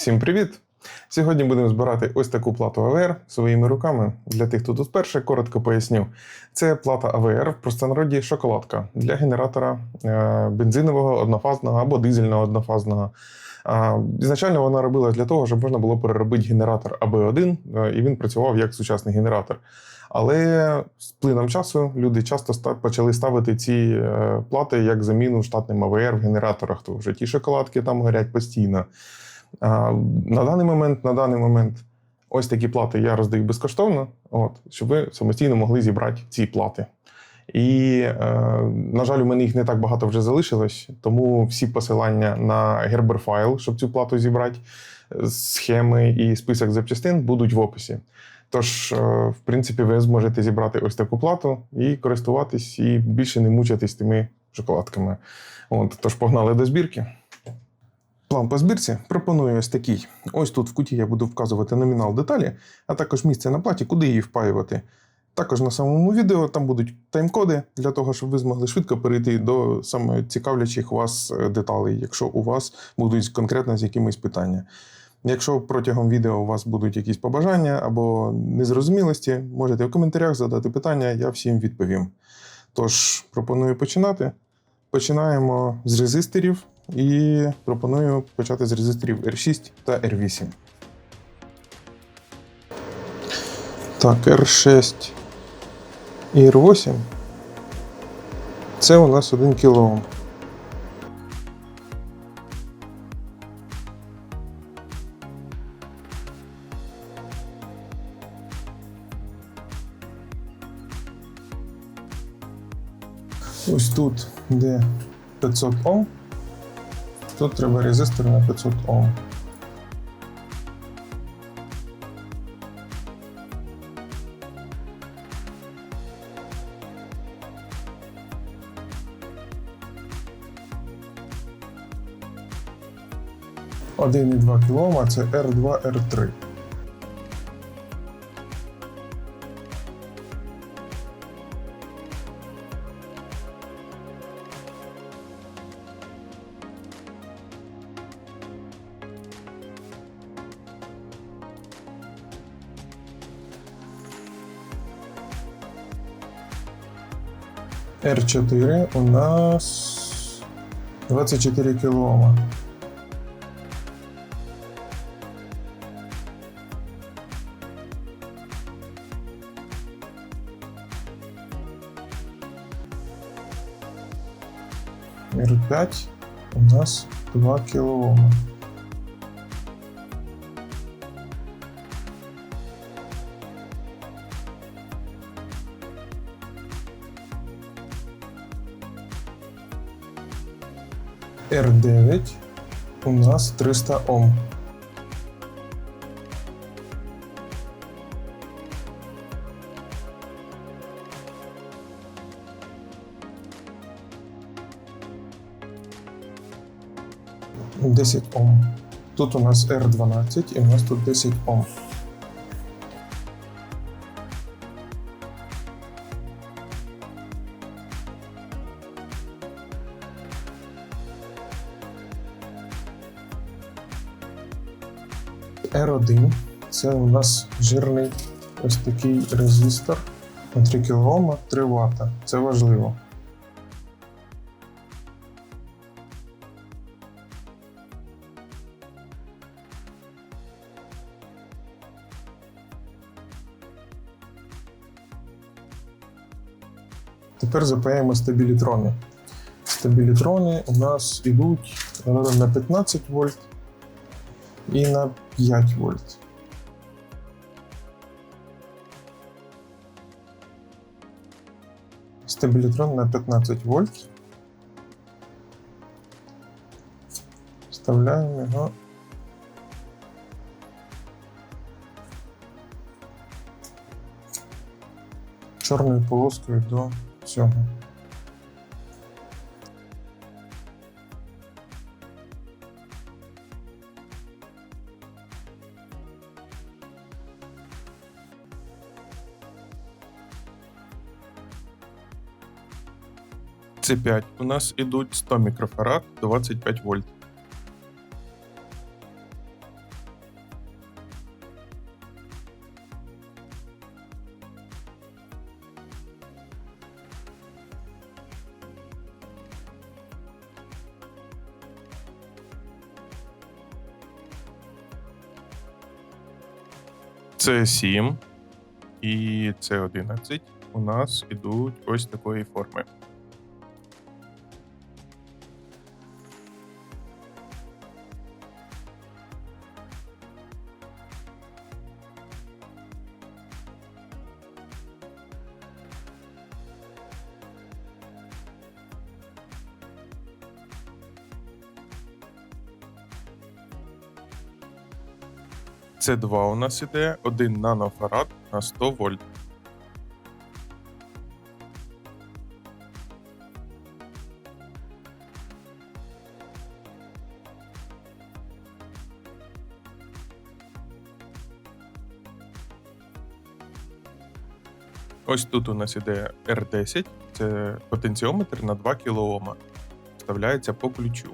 Всім привіт! Сьогодні будемо збирати ось таку плату АВР своїми руками. Для тих, хто тут вперше, коротко поясню. Це плата АВР в простонароді шоколадка для генератора е, бензинового однофазного або дизельного однофазного. Ізначально вона робилась для того, щоб можна було переробити генератор АБ1, е, і він працював як сучасний генератор. Але з плином часу люди часто почали ставити ці е, плати як заміну штатним АВР в генераторах. То вже ті шоколадки там горять постійно. На даний момент, на даний момент, ось такі плати я роздаю безкоштовно, от, щоб ви самостійно могли зібрати ці плати. І, е, на жаль, у мене їх не так багато вже залишилось, тому всі посилання на герберфайл, щоб цю плату зібрати, схеми і список запчастин будуть в описі. Тож, е, в принципі, ви зможете зібрати ось таку плату і користуватись, і більше не мучитись тими шоколадками. От, тож погнали до збірки. План по збірці пропоную ось такий. Ось тут в куті я буду вказувати номінал деталі, а також місце на платі, куди її впаювати. Також на самому відео там будуть тайм-коди для того, щоб ви змогли швидко перейти до саме цікавлячих вас е, деталей, якщо у вас будуть конкретно з якимись питання. Якщо протягом відео у вас будуть якісь побажання або незрозумілості, можете в коментарях задати питання, я всім відповім. Тож пропоную починати. Починаємо з резисторів і пропоную почати з резисторів R6 та R8. Так, R6 і R8. Це у нас 1 кОм. Ось тут, де 500 Ом, тут треба резистор на 500 Ом. Один і два кілома це R2, R3. R4 у нас 24 килоома. R5 у нас 2 килоома. R9 у нас 300 Ом. Десять Ом. Тут у нас R12 і у нас тут 10 Ом. R1 це у нас жирний ось такий резистор на 3 кОм, 3 Вт. Це важливо. Тепер запаємо стабілітрони. Стабілітрони у нас йдуть на 15 вольт і на 5 вольт. Стабілітрон на 15 вольт. Вставляємо його. Чорною полоскою до цього. Це 5. у нас ідуть 100 мікрофарад 25 вольт. Це 7 і це 11 у нас ідуть ось такої форми. Це 2 у нас іде, 1 нанофарад на 100 вольт. Ось тут у нас іде R10, це потенціометр на 2 кОм. Вставляється по ключу.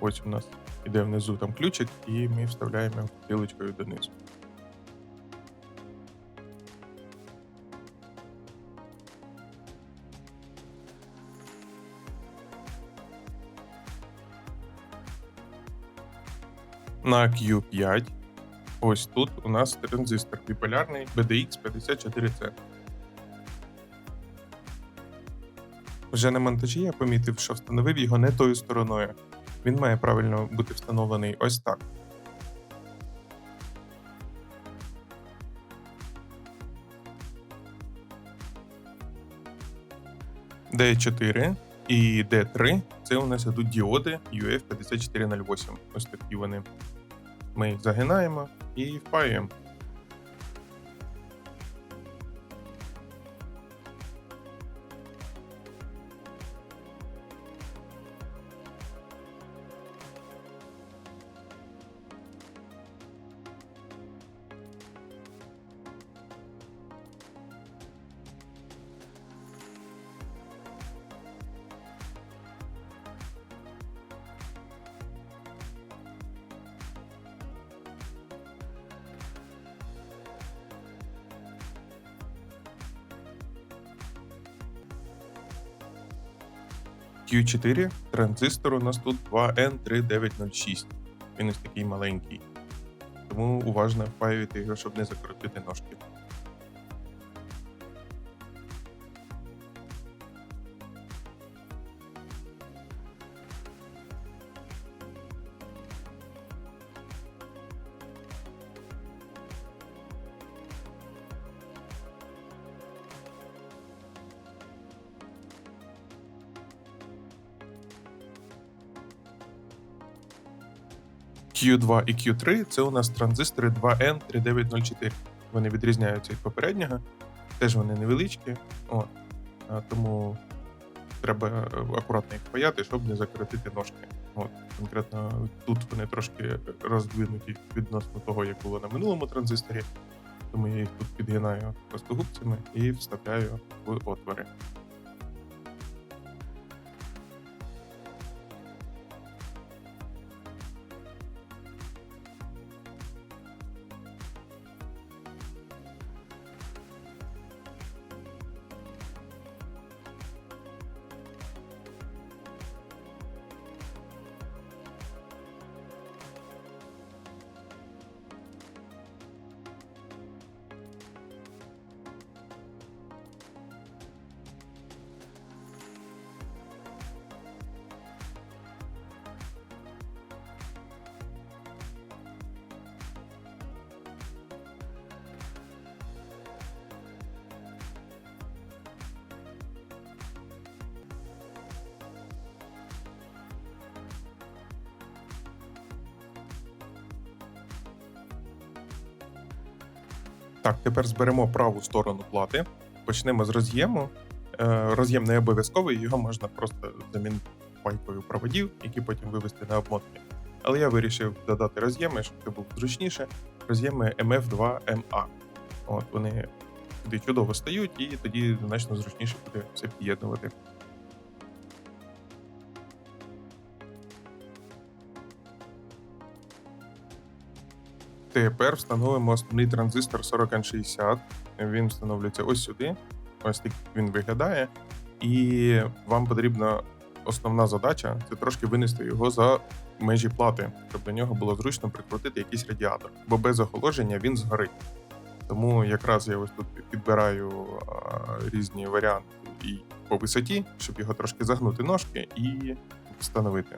Ось у нас іде внизу там ключик, і ми вставляємо стрілочкою донизу. На Q5 ось тут у нас транзистор біполярний BDX54C. Вже на монтажі я помітив, що встановив його не тою стороною. Він має правильно бути встановлений ось так. D4 і D3 це у нас ідуть діоди UF5408. Ось такі вони. Ми їх загинаємо і впаюємо. Q4 транзистор у нас тут 2N3906. Він ось такий маленький. Тому уважно впаюйте його, щоб не закрутити ножки. Q2 і Q3 це у нас транзистори 2N3904. Вони відрізняються від попереднього, теж вони невеличкі, а, тому треба е, акуратно їх паяти, щоб не закоротити ножки. От, конкретно тут вони трошки роздвинуті відносно того, як було на минулому транзисторі, тому я їх тут підгинаю пластогубцями і вставляю в отвори. Так, тепер зберемо праву сторону плати. Почнемо з роз'єму. Е, Роз'єм не обов'язковий, його можна просто замінити пайкою проводів, які потім вивести на обмотки. Але я вирішив додати роз'єми, щоб це було зручніше. Роз'єми MF2MA. От вони туди чудово стають, і тоді значно зручніше буде все під'єднувати. Тепер встановимо основний транзистор 40N60. Він встановлюється ось сюди. Ось так він виглядає. І вам потрібно основна задача це трошки винести його за межі плати, щоб до нього було зручно прикрутити якийсь радіатор, бо без охолодження він згорить. Тому якраз я ось тут підбираю а, різні варіанти і по висоті, щоб його трошки загнути ножки і встановити.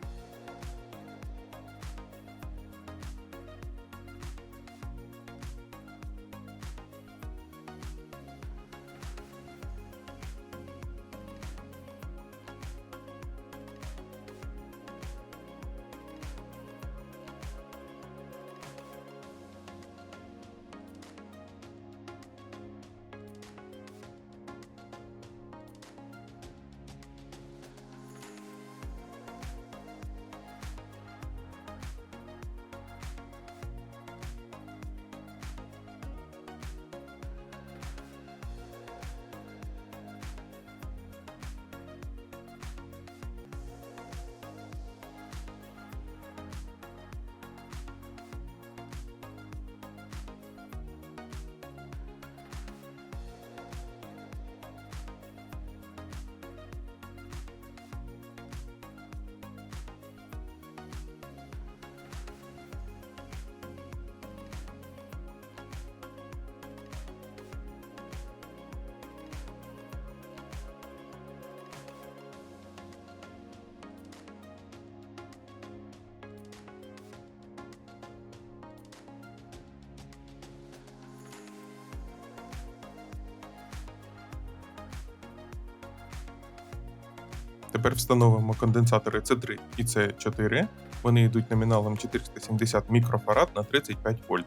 Тепер встановимо конденсатори C3 і C4. Вони йдуть номіналом 470 мікрофарад на 35 вольт.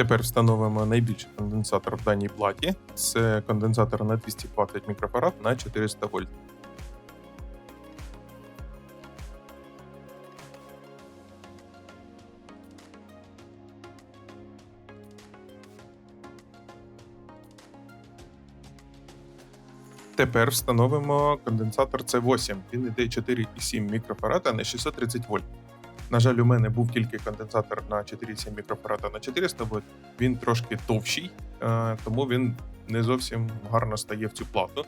Тепер встановимо найбільший конденсатор в даній платі. Це конденсатор на 220 мікрофарад на 400 вольт. Тепер встановимо конденсатор C8. Він йде 4,7 мікрофарада на 630 вольт. На жаль, у мене був тільки конденсатор на 4,7 мікрофарада на 400 вольт. Він трошки товщий, е, тому він не зовсім гарно стає в цю плату,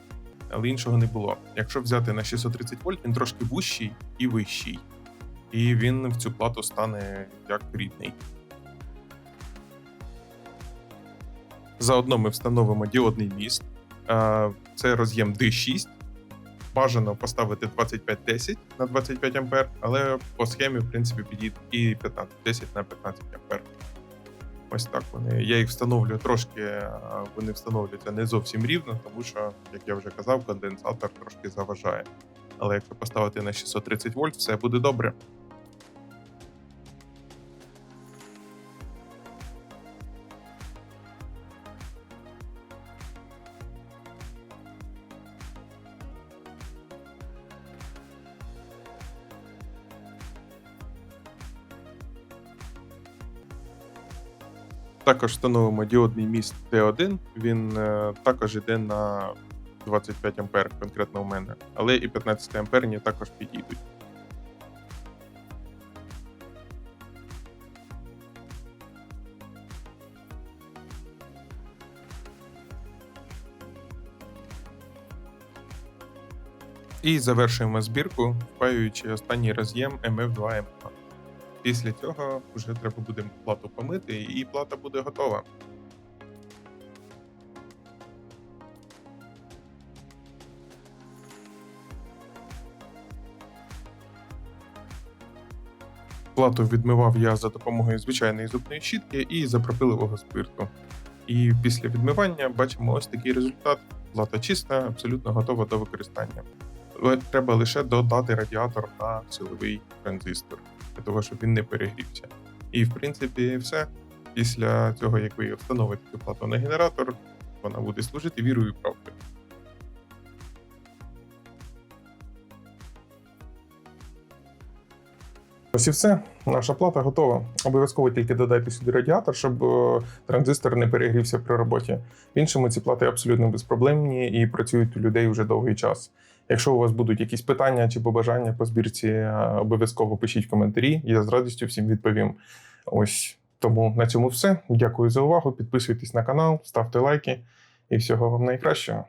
але іншого не було. Якщо взяти на 630 вольт, він трошки вущий і вищий, і він в цю плату стане як рідний. Заодно ми встановимо діодний міст. Е, Це роз'єм D6 бажано поставити 2510 на 25 ампер, але по схемі, в принципі, підійде і 1510 на 15 ампер. Ось так вони. Я їх встановлюю трошки, вони встановлюються не зовсім рівно, тому що, як я вже казав, конденсатор трошки заважає. Але якщо поставити на 630 вольт, все буде добре. Також встановимо діодний міст Т1. Він е, також йде на 25 ампер, конкретно у мене, але і 15 амперні також підійдуть. І завершуємо збірку, впаюючи останній роз'єм MF2M2. Після цього вже треба буде плату помити, і плата буде готова. Плату відмивав я за допомогою звичайної зубної щітки і запропиливого спирту. І після відмивання бачимо ось такий результат. Плата чиста, абсолютно готова до використання. Треба лише додати радіатор на силовий транзистор для того, щоб він не перегрівся. І в принципі, все. Після цього, як ви встановите цю плату на генератор, вона буде служити вірою і правдою. Ось і все. Наша плата готова. Обов'язково тільки додайте сюди радіатор, щоб е, транзистор не перегрівся при роботі. В іншому ці плати абсолютно безпроблемні і працюють у людей вже довгий час. Якщо у вас будуть якісь питання чи побажання по збірці, е, обов'язково пишіть коментарі. Я з радістю всім відповім. Ось тому на цьому все. Дякую за увагу. Підписуйтесь на канал, ставте лайки і всього вам найкращого.